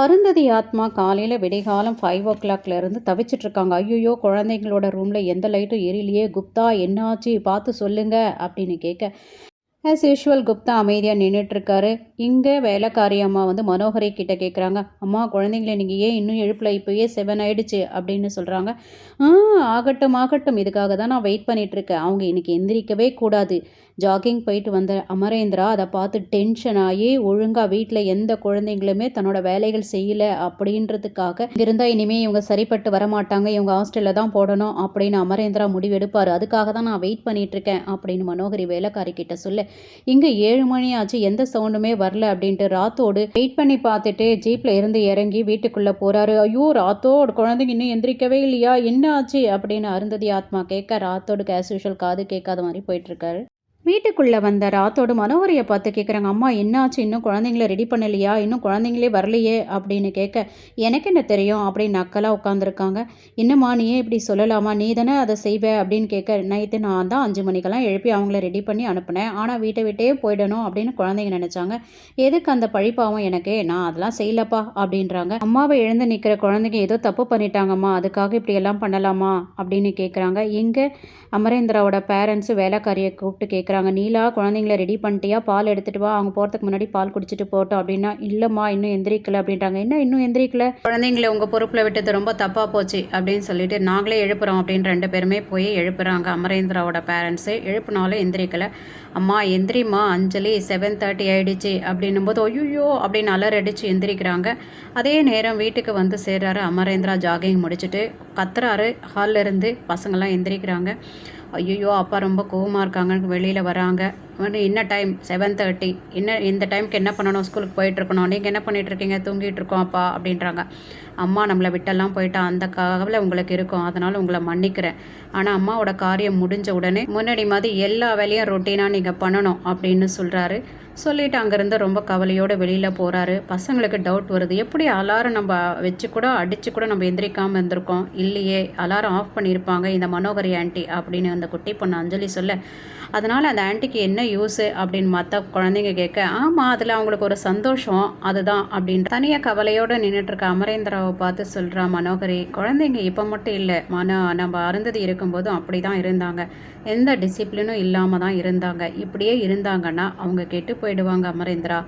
அருந்ததி ஆத்மா காலையில் விடைகாலம் ஃபைவ் ஓ கிளாக்லேருந்து தவிச்சிட்ருக்காங்க ஐயோ குழந்தைங்களோட ரூமில் எந்த லைட்டும் எரியலையே குப்தா என்னாச்சு? பார்த்து சொல்லுங்க அப்படின்னு கேட்க ஆஸ் யூஷுவல் குப்தா அமைதியாக நின்றுட்டுருக்காரு இங்கே வேலைக்காரி அம்மா வந்து மனோகரி கிட்ட கேட்குறாங்க அம்மா குழந்தைங்கள நீங்கள் ஏன் இன்னும் எழுப்பில்? இப்போயே செவன் ஆயிடுச்சு அப்படின்னு சொல்கிறாங்க ஆ ஆகட்டும் ஆகட்டும். இதுக்காக தான் நான் வெயிட் பண்ணிகிட்ருக்கேன் அவங்க இன்னைக்கு எந்திரிக்கவே கூடாது. ஜாகிங் போயிட்டு வந்த அமரேந்திரா அதை பார்த்து டென்ஷன் ஆகி ஒழுங்காக வீட்டில் எந்த குழந்தைங்களுமே தன்னோட வேலைகள் செய்யலை அப்படின்றதுக்காக இருந்தால் இனிமேல் இவங்க சரிப்பட்டு வரமாட்டாங்க. இவங்க ஹாஸ்டலில் தான் போடணும் அப்படின்னு அமரேந்திரா முடிவெடுப்பார். அதுக்காக தான் நான் வெயிட் பண்ணிகிட்ருக்கேன் அப்படின்னு மனோகரி வேலைக்காரி கிட்ட சொல்ல. இங்கே ஏழு மணி ஆச்சு எந்த சவுண்டுமே வரல அப்படின்ட்டு ராத்தோடு வெயிட் பண்ணி பார்த்துட்டு ஜீப்பில் இருந்து இறங்கி வீட்டுக்குள்ளே போகிறாரு ஐயோ ராத்தோடு குழந்தைங்க இன்னும் எந்திரிக்கவே இல்லையா? என்ன ஆச்சு அப்படின்னு அருந்ததி ஆத்மா கேட்க ராத்தோடு கேஸ் யூஷுவல் காது கேட்காத மாதிரி போயிட்டுருக்காரு வீட்டுக்குள்ளே வந்த ராத்தோட மனோகரியை பார்த்து கேட்குறாங்க அம்மா என்னாச்சு? இன்னும் குழந்தைங்கள ரெடி பண்ணலையா? இன்னும் குழந்தைங்களே வரலையே? அப்படின்னு கேட்க எனக்கு என்ன தெரியும்? அப்படின்னு நக்கலாக உட்காந்துருக்காங்க என்னம்மா நீ இப்படி சொல்லலாமா? நீ தானே அதை செய்வ? அப்படின்னு கேட்க நைட்டு நான் தான் அஞ்சு மணிக்கெல்லாம் எழுப்பி அவங்கள ரெடி பண்ணி அனுப்புனேன். ஆனால் வீட்டை விட்டே போயிடணும் அப்படின்னு குழந்தைங்க நினச்சாங்க. எதுக்கு அந்த பழிப்பாவும் எனக்கு? நான் அதெல்லாம் செய்யலப்பா அப்படின்றாங்க. அம்மாவை எழுந்து நிற்கிற குழந்தைங்க ஏதோ தப்பு பண்ணிட்டாங்கம்மா. அதுக்காக இப்படி எல்லாம் பண்ணலாமா? அப்படின்னு கேட்குறாங்க இங்கே அமரேந்திராவோட பேரண்ட்ஸு வேலைக்காரியை கூப்பிட்டு கேட்குறாங்க நீலா குழந்தைங்கள ரெடி பண்ணிட்டியா? பால் எடுத்துகிட்டு வா. அவங்க போகிறதுக்கு முன்னாடி பால் குடிச்சிட்டு போட்டோம் அப்படின்னா இல்லைம்மா இன்னும் எந்திரிக்கல. அப்படின்றாங்க. என்ன இன்னும் எந்திரிக்கல? குழந்தைங்கள உங்கள் பொறுப்பில் விட்டது ரொம்ப தப்பாக போச்சு அப்படின்னு சொல்லிட்டு நாங்களே எழுப்புறோம். அப்படின்னு ரெண்டு பேருமே போய் எழுப்புறாங்க. அமரேந்திராவோட பேரண்ட்ஸு எழுப்புனாலும் எந்திரிக்கல. அம்மா எந்திரிம்மா. அஞ்சலி செவன் தேர்ட்டி ஆகிடுச்சு அப்படின்னும் போது ஒய்யோ அப்படின்னு அலர் அடித்து எந்திரிக்கிறாங்க. அதே நேரம் வீட்டுக்கு வந்து சேர்றாரு அமரேந்திரா. ஜாகிங் முடிச்சுட்டு கத்துறாரு. ஹாலில் இருந்து பசங்கள்லாம் எந்திரிக்கிறாங்க. ஐயோ அப்பா ரொம்ப கோவமாக இருக்காங்கன்னு வெளியில் வராங்க. என்ன டைம் செவன் தேர்ட்டி என்ன இந்த டைமுக்கு என்ன பண்ணணும்? ஸ்கூலுக்கு போயிட்டுருக்கணும் நீங்கள் என்ன பண்ணிகிட்ருக்கீங்க தூங்கிட்டு இருக்கோம் அப்பா அப்படின்றாங்க. அம்மா நம்மளை விட்டெல்லாம் போயிட்டா அந்த கவலை உங்களுக்கு இருக்கும். அதனால் உங்களை மன்னிக்கிறேன். ஆனால் அம்மாவோட காரியம் முடிஞ்ச உடனே முன்னாடி மாதிரி எல்லா வேலையும் ரொட்டீனாக நீங்கள் பண்ணணும் அப்படின்னு சொல்கிறாரு சொல்லிவிட்டு அங்கேருந்து ரொம்ப கவலையோடு வெளியில் போகிறாரு பசங்களுக்கு டவுட் வருது. எப்படி அலாரம் நம்ம வச்சு கூட அடித்து கூட நம்ம எந்திரிக்காமல் இருந்திருக்கோம்? இல்லையே அலாரம் ஆஃப் பண்ணியிருப்பாங்க. இந்த மனோகரி ஆண்டி அப்படின்னு அந்த குட்டி பொண்ணு அஞ்சலி சொல்ல அதனால் அந்த ஆண்டிக்கு என்ன யூஸு அப்படின்னு மற்ற குழந்தைங்க கேட்க ஆமாம் அதில் அவங்களுக்கு ஒரு சந்தோஷம் அதுதான் அப்படின்ற தனியாக கவலையோடு நின்றுட்டுருக்க அமரேந்திராவை பார்த்து சொல்கிறா மனோகரி குழந்தைங்க இப்போ மட்டும் இல்லை மன நம்ம அருந்ததி இருக்கும்போதும் அப்படி தான் இருந்தாங்க. எந்த டிசிப்ளினும் இல்லாமல் தான் இருந்தாங்க. இப்படியே இருந்தாங்கன்னா அவங்க கெட்டு போயிடுவாங்க அமரேந்திரா.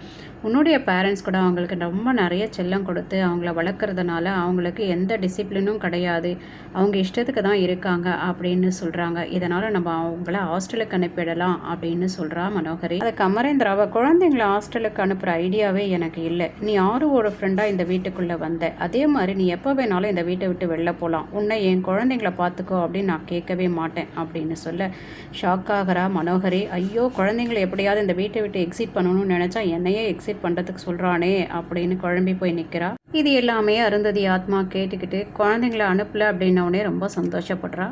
உன்னுடைய பேரண்ட்ஸ் கூட அவங்களுக்கு ரொம்ப நிறைய செல்லம் கொடுத்து அவங்கள வளர்க்குறதுனால அவங்களுக்கு எந்த டிசிப்ளினும் கிடையாது. அவங்க இஷ்டத்துக்கு தான் இருக்காங்க அப்படின்னு சொல்கிறாங்க இதனால் நம்ம அவங்கள ஹாஸ்டலுக்கு அனுப்பிடலாம் அப்படின்னு சொல்கிறா மனோகரி. அதை கமரேந்திராவை குழந்தைங்கள ஹாஸ்டலுக்கு அனுப்புகிற ஐடியாவே எனக்கு இல்லை. நீ ஆறுவோட ஃப்ரெண்டாக இந்த வீட்டுக்குள்ளே வந்த. அதே மாதிரி நீ எப்போ வேணாலும் இந்த வீட்டை விட்டு வெளில போகலாம் உன்னை என் குழந்தைங்கள பார்த்துக்கோ அப்படின்னு நான் கேட்கவே மாட்டேன் அப்படின்னு சொல்ல ஷாக் ஆகிறா மனோகரி. ஐயோ குழந்தைங்களை எப்படியாவது இந்த வீட்டை விட்டு எக்ஸிட் பண்ணணும்னு நினச்சா என்னையே எக்ஸிட் சூசைட் பண்ணுறதுக்கு சொல்கிறானே அப்படின்னு குழம்பி போய் நிற்கிறா இது எல்லாமே அருந்ததி ஆத்மா கேட்டுக்கிட்டு குழந்தைங்கள அனுப்பல அப்படின்னோடனே ரொம்ப சந்தோஷப்படுறா.